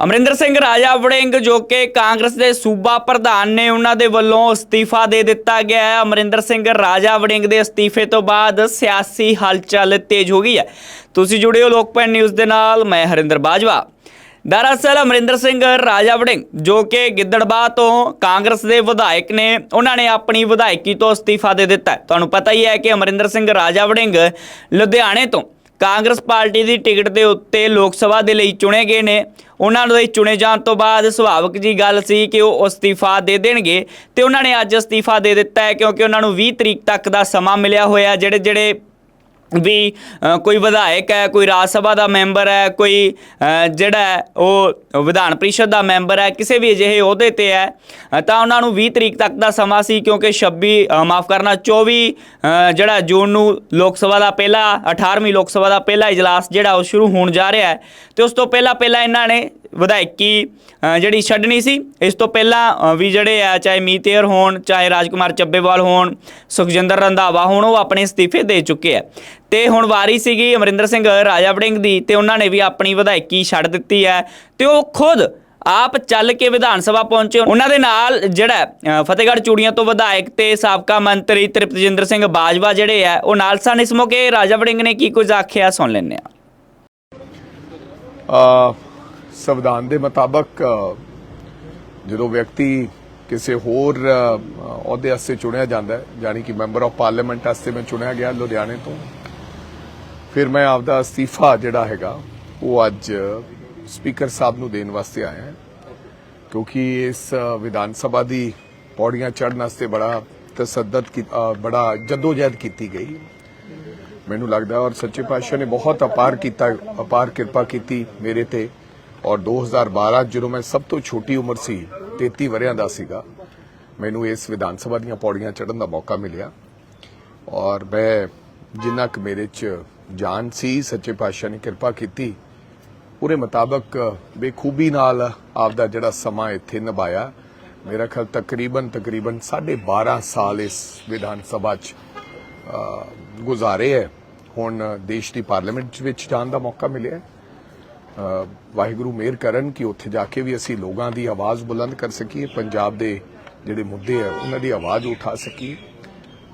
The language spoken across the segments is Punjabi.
ਅਮਰਿੰਦਰ ਸਿੰਘ ਰਾਜਾ ਵੜਿੰਗ, ਜੋ ਕਿ ਕਾਂਗਰਸ ਦੇ ਸੂਬਾ ਪ੍ਰਧਾਨ ਨੇ ਉਹਨਾਂ ਦੇ ਵੱਲੋਂ ਅਸਤੀਫਾ ਦੇ ਦਿੱਤਾ ਗਿਆ ਹੈ। ਅਮਰਿੰਦਰ ਸਿੰਘ ਰਾਜਾ ਵੜਿੰਗ ਦੇ ਅਸਤੀਫੇ ਤੋਂ ਬਾਅਦ ਸਿਆਸੀ ਹਲਚਲ ਤੇਜ਼ ਹੋ ਗਈ ਹੈ। ਤੁਸੀਂ ਜੁੜੇ ਹੋ ਲੋਕਪਾਲ ਨਿਊਜ਼ ਦੇ ਨਾਲ, ਮੈਂ ਹਰਿੰਦਰ ਬਾਜਵਾ। ਦਰਅਸਲ ਅਮਰਿੰਦਰ ਸਿੰਘ ਰਾਜਾ ਵੜਿੰਗ, ਜੋ ਕਿ ਗਿੱਦੜਬਾਹ ਤੋਂ ਕਾਂਗਰਸ ਦੇ ਵਿਧਾਇਕ ਨੇ, ਉਹਨਾਂ ਨੇ ਆਪਣੀ ਵਿਧਾਇਕੀ ਤੋਂ ਅਸਤੀਫਾ ਦੇ ਦਿੱਤਾ ਤੁਹਾਨੂੰ ਪਤਾ ਹੀ ਹੈ ਕਿ ਅਮਰਿੰਦਰ ਸਿੰਘ ਰਾਜਾ ਵੜਿੰਗ ਲੁਧਿਆਣੇ ਤੋਂ ਕਾਂਗਰਸ ਪਾਰਟੀ ਦੀ ਟਿਕਟ ਦੇ ਉੱਤੇ ਲੋਕ ਸਭਾ ਦੇ ਲਈ ਚੁਣੇ ਗਏ ਨੇ। ਉਹਨਾਂ ਨੂੰ ਚੁਣੇ ਜਾਣ ਤੋਂ ਬਾਅਦ ਸੁਭਾਵਿਕ ਜੀ ਗੱਲ ਸੀ ਕਿ ਉਹ ਅਸਤੀਫਾ ਦੇ ਦੇਣਗੇ ਤੇ ਉਹਨਾਂ ਨੇ ਅੱਜ ਅਸਤੀਫਾ ਦੇ ਦਿੱਤਾ ਹੈ ਕਿਉਂਕਿ ਉਹਨਾਂ ਨੂੰ 20 ਤਰੀਕ ਤੱਕ ਦਾ ਸਮਾਂ ਮਿਲਿਆ ਹੋਇਆ ਜਿਹੜੇ ਜਿਹੜੇ ਵੀ ਕੋਈ ਵਿਧਾਇਕ ਹੈ, ਕੋਈ ਰਾਜ ਸਭਾ ਦਾ ਮੈਂਬਰ ਹੈ, ਕੋਈ ਜਿਹੜਾ ਉਹ ਵਿਧਾਨ ਪਰਿਸ਼ਦ ਦਾ ਮੈਂਬਰ ਹੈ, ਕਿਸੇ ਵੀ ਅਜਿਹੇ ਅਹੁਦੇ ਤੇ ਹੈ ਤਾਂ ਉਹਨਾਂ ਨੂੰ 20 ਤਰੀਕ ਤੱਕ ਦਾ ਸਮਾਂ ਸੀ ਕਿਉਂਕਿ 26 ਮਾਫ ਕਰਨਾ 24 ਜਿਹੜਾ ਜੂਨ ਨੂੰ ਲੋਕ ਸਭਾ ਦਾ ਪਹਿਲਾ 18ਵੀਂ ਲੋਕ ਸਭਾ ਦਾ ਪਹਿਲਾ ਇਜਲਾਸ ਜਿਹੜਾ ਉਹ ਸ਼ੁਰੂ ਹੋਣ ਜਾ ਰਿਹਾ ਹੈ, ਤੇ ਉਸ ਤੋਂ ਪਹਿਲਾਂ ਪਹਿਲਾਂ ਇਹਨਾਂ ਨੇ ਵਿਧਾਇਕੀ ਜਿਹੜੀ ਛੱਡਣੀ ਸੀ, ਇਸ ਤੋਂ ਪਹਿਲਾਂ ਵੀ ਜਿਹੜੇ ਆ, ਚਾਹੇ ਮੀਤੇਰ ਹੋਣ, ਚਾਹੇ ਰਾਜਕੁਮਾਰ ਚੱਬੇਵਾਲ ਹੋਣ, ਸੁਖਜਿੰਦਰ ਰੰਧਾਵਾ ਹੋਣ, ਉਹ ਆਪਣੇ ਅਸਤੀਫੇ ਦੇ ਚੁੱਕੇ ਆ। ਤੇ ਹੁਣ ਵਾਰੀ ਸੀਗੀ ਅਮਰਿੰਦਰ ਸਿੰਘ ਰਾਜਾ ਵੜਿੰਗ ਦੀ, ਤੇ ਉਹਨਾਂ ਨੇ ਵੀ ਆਪਣੀ ਵਿਧਾਇਕੀ ਛੱਡ ਦਿੱਤੀ ਹੈ। ਤੇ ਉਹ ਖੁਦ ਆਪ ਚੱਲ ਕੇ ਵਿਧਾਨ ਸਭਾ ਪਹੁੰਚੇ। ਉਹਨਾਂ ਦੇ ਨਾਲ ਜਿਹੜਾ ਫਤਿਹਗੜ੍ਹ ਚੂੜੀਆਂ ਤੋਂ ਵਿਧਾਇਕ ਤੇ ਸਾਬਕਾ ਮੰਤਰੀ ਤ੍ਰਿਪਤਜਿੰਦਰ ਸਿੰਘ ਬਾਜਵਾ ਜਿਹੜੇ ਆ, ਉਹ ਨਾਲ ਸਨ। ਇਸ ਮੌਕੇ ਰਾਜਾ ਵੜਿੰਗ ਨੇ ਕੀ ਕੁਝ ਆਖਿਆ, ਸੁਣ ਲੈਂਦੇ ਆ ਸੰਵਿਧਾਨ ਦੇ ਮੁਤਾਬਕ ਅ, ਜਦੋਂ ਵਿਅਕਤੀ ਕਿਸੇ ਹੋਰ ਅਹੁਦੇ ਵਾਸਤੇ ਚੁਣਿਆ ਜਾਂਦਾ ਹੈ ਯਾਨੀ ਕਿ ਮੈਂਬਰ ਆਫ ਪਾਰਲੀਮੈਂਟ ਵਾਸਤੇ ਮੈਂ ਚੁਣਿਆ ਗਿਆ ਲੁਧਿਆਣੇ ਤੋਂ ਫਿਰ ਮੈਂ ਆਪਦਾ ਅਸਤੀਫਾ ਜਿਹੜਾ ਹੈਗਾ ਉਹ ਅੱਜ ਸਪੀਕਰ ਸਾਹਿਬ ਨੂੰ ਦੇਣ ਵਾਸਤੇ ਆਇਆ ਹਾਂ ਕਿਉਂਕਿ ਇਸ ਵਿਧਾਨ ਸਭਾ ਦੀ ਪੌੜੀਆਂ ਚੜ੍ਹਨ ਵਾਸਤੇ ਬੜਾ ਤਸੱਦਦ ਕੀ ਅ, ਬੜਾ ਜਦੋਜਹਿਦ ਕੀਤੀ ਗਈ। ਮੈਨੂੰ ਲੱਗਦਾ ਔਰ ਸੱਚੇ ਪਾਤਸ਼ਾਹ ਨੇ ਬਹੁਤ ਅਪਾਰ ਕੀਤਾ ਅਪਾਰ ਕਿਰਪਾ ਕੀਤੀ ਮੇਰੇ ਤੇ। ਔਰ 2012 ਜਦੋਂ ਮੈਂ ਸਭ ਤੋਂ ਛੋਟੀ ਉਮਰ ਸੀ 33 ਵਰਿਆਂ ਦਾ ਸੀਗਾ, ਮੈਨੂੰ ਇਸ ਵਿਧਾਨ ਸਭਾ ਦੀਆਂ ਪੌੜੀਆਂ ਚੜਨ ਦਾ ਮੌਕਾ ਮਿਲਿਆ। ਔਰ ਮੈਂ ਜਿੰਨਾ ਕੁ ਮੇਰੇ ਚ ਜਾਨ ਸੀ, ਸੱਚੇ ਪਾਤਸ਼ਾਹ ਨੇ ਕਿਰਪਾ ਕੀਤੀ, ਉਹਦੇ ਮੁਤਾਬਕ ਬੇਖੂਬੀ ਨਾਲ ਆਪਦਾ ਜਿਹੜਾ ਸਮਾਂ ਇੱਥੇ ਨਿਭਾਇਆ। ਮੇਰਾ ਖਿਆਲ ਤਕਰੀਬਨ ਤਕਰੀਬਨ 12.5 ਸਾਲ ਇਸ ਵਿਧਾਨ ਸਭਾ ਚ ਗੁਜ਼ਾਰੇ ਹੈ। ਹੁਣ ਦੇਸ਼ ਦੀ ਪਾਰਲੀਮੈਂਟ ਵਿੱਚ ਜਾਣ ਦਾ ਮੌਕਾ ਮਿਲਿਆ ਵਾਹਿਗੁਰੂ ਮਿਹਰ ਕਰਨ ਕਿ ਉੱਥੇ ਜਾ ਕੇ ਵੀ ਅਸੀਂ ਲੋਕਾਂ ਦੀ ਆਵਾਜ਼ ਬੁਲੰਦ ਕਰ ਸਕੀਏ, ਪੰਜਾਬ ਦੇ ਜਿਹੜੇ ਮੁੱਦੇ ਆ, ਉਹਨਾਂ ਦੀ ਆਵਾਜ਼ ਉਠਾ ਸਕੀਏ।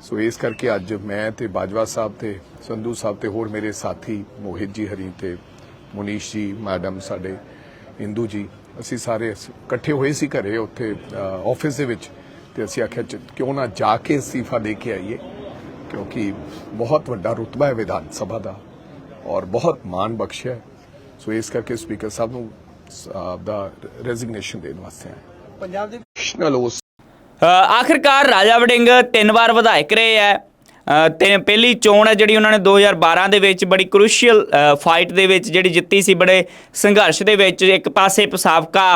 ਸੋ ਇਸ ਕਰਕੇ ਅੱਜ ਮੈਂ ਤੇ ਬਾਜਵਾ ਸਾਹਿਬ ਤੇ ਸੰਧੂ ਸਾਹਿਬ ਤੇ ਹੋਰ ਮੇਰੇ ਸਾਥੀ ਮੋਹਿਤ ਜੀ, ਹਰੀ ਤੇ ਮੁਨੀਸ਼ ਜੀ, ਮੈਡਮ ਸਾਡੇ, ਇੰਦੂ ਜੀ, ਅਸੀਂ ਸਾਰੇ ਇਕੱਠੇ ਹੋਏ ਸੀ ਘਰੇ ਉੱਥੇ ਆਫਿਸ ਦੇ ਵਿੱਚ ਤੇ ਅਸੀਂ ਆਖਿਆ ਕਿਉਂ ਨਾ ਜਾ ਕੇ ਅਸਤੀਫਾ ਦੇ ਕੇ ਆਈਏ? ਕਿਉਂਕਿ ਬਹੁਤ ਵੱਡਾ ਰੁਤਬਾ ਹੈ ਵਿਧਾਨ ਸਭਾ ਦਾ ਔਰ ਬਹੁਤ ਮਾਣ ਬਖਸ਼ਿਆ ਸੋ ਇਸ ਕਰਕੇ ਸਪੀਕਰ ਸਾਹਿਬ ਨੂੰ ਆਪਦਾ ਰੈਜ਼ਿਗਨੇਸ਼ਨ ਦੇਣ ਵਾਸਤੇ ਆਏ। ਪੰਜਾਬ ਦੇ ਨੈਸ਼ਨਲ ਉਸ ਆਖਿਰਕਾਰ ਰਾਜਾ ਵੜਿੰਗ ਤਿੰਨ ਵਾਰ ਵਿਧਾਇਕ ਰਹੇ ਹੈ ਤੇ ਪਹਿਲੀ ਚੋਣ ਹੈ ਜਿਹੜੀ ਉਹਨਾਂ ਨੇ 2012 ਦੇ ਵਿੱਚ ਬੜੀ ਕ੍ਰੂਸ਼ੀਅਲ ਫਾਈਟ ਦੇ ਵਿੱਚ ਜਿਹੜੀ ਜਿੱਤੀ ਸੀ ਬੜੇ ਸੰਘਰਸ਼ ਦੇ ਵਿੱਚ ਇੱਕ ਪਾਸੇ ਸਾਬਕਾ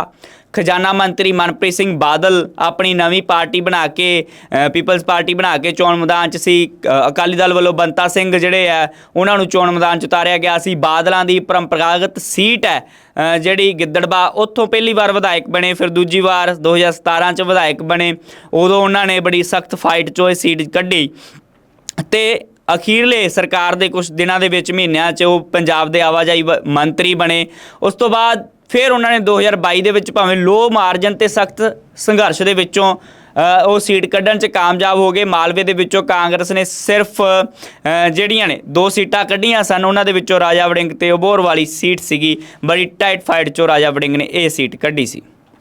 ਖਜ਼ਾਨਾ ਮੰਤਰੀ ਮਨਪ੍ਰੀਤ ਸਿੰਘ ਬਾਦਲ ਆਪਣੀ ਨਵੀਂ ਪਾਰਟੀ ਬਣਾ ਕੇ ਪੀਪਲਜ਼ ਪਾਰਟੀ ਬਣਾ ਕੇ ਚੋਣ ਮੈਦਾਨ 'ਚ ਸੀ। ਅਕਾਲੀ ਦਲ ਵੱਲੋਂ ਬੰਤਾ ਸਿੰਘ ਜਿਹੜੇ ਆ, ਉਹਨਾਂ ਨੂੰ ਚੋਣ ਮੈਦਾਨ 'ਚ ਉਤਾਰਿਆ ਗਿਆ ਸੀ। ਬਾਦਲਾਂ ਦੀ ਪਰੰਪਰਾਗਤ ਸੀਟ ਹੈ ਜਿਹੜੀ ਗਿੱਦੜਬਾ ਉੱਥੋਂ ਪਹਿਲੀ ਵਾਰ ਵਿਧਾਇਕ ਬਣੇ, ਫਿਰ ਦੂਜੀ ਵਾਰ 2017 'ਚ ਵਿਧਾਇਕ ਬਣੇ। ਉਦੋਂ ਉਹਨਾਂ ਨੇ ਬੜੀ ਸਖਤ ਫਾਈਟ 'ਚੋਂ ਇਹ ਸੀਟ ਕੱਢੀ। ਤੇ ਅਖੀਰਲੇ ਸਰਕਾਰ ਦੇ ਕੁਝ ਦਿਨਾਂ ਦੇ ਵਿੱਚ ਮਹੀਨਿਆਂ 'ਚ ਉਹ ਪੰਜਾਬ ਦੇ ਆਵਾਜਾਈ ਵ- ਮੰਤਰੀ ਬਣੇ। ਉਸ ਤੋਂ ਬਾਅਦ ਫਿਰ ਉਹਨਾਂ ਨੇ 2022 ਦੇ ਵਿੱਚ ਭਾਵੇਂ ਲੋ ਮਾਰਜਨ ਤੇ ਸਖਤ ਸੰਘਰਸ਼ ਦੇ ਵਿੱਚੋਂ ਉਹ ਸੀਟ ਕੱਢਣ 'ਚ ਕਾਮਯਾਬ ਹੋ ਗਏ। ਮਾਲਵੇ ਦੇ ਵਿੱਚੋਂ ਕਾਂਗਰਸ ਨੇ ਸਿਰਫ ਜਿਹੜੀਆਂ ਨੇ ਦੋ ਸੀਟਾਂ ਕੱਢੀਆਂ ਸਨ, ਉਹਨਾਂ ਦੇ ਵਿੱਚੋਂ ਰਾਜਾ ਵੜਿੰਗ ਤੇ ਅਬੋਰ ਵਾਲੀ ਸੀਟ ਸੀਗੀ। ਬੜੀ ਟਾਈਟ ਫਾਈਟ 'ਚੋਂ ਰਾਜਾ ਵੜਿੰਗ ਨੇ ਇਹ ਸੀਟ ਕੱਢੀ ਸੀ।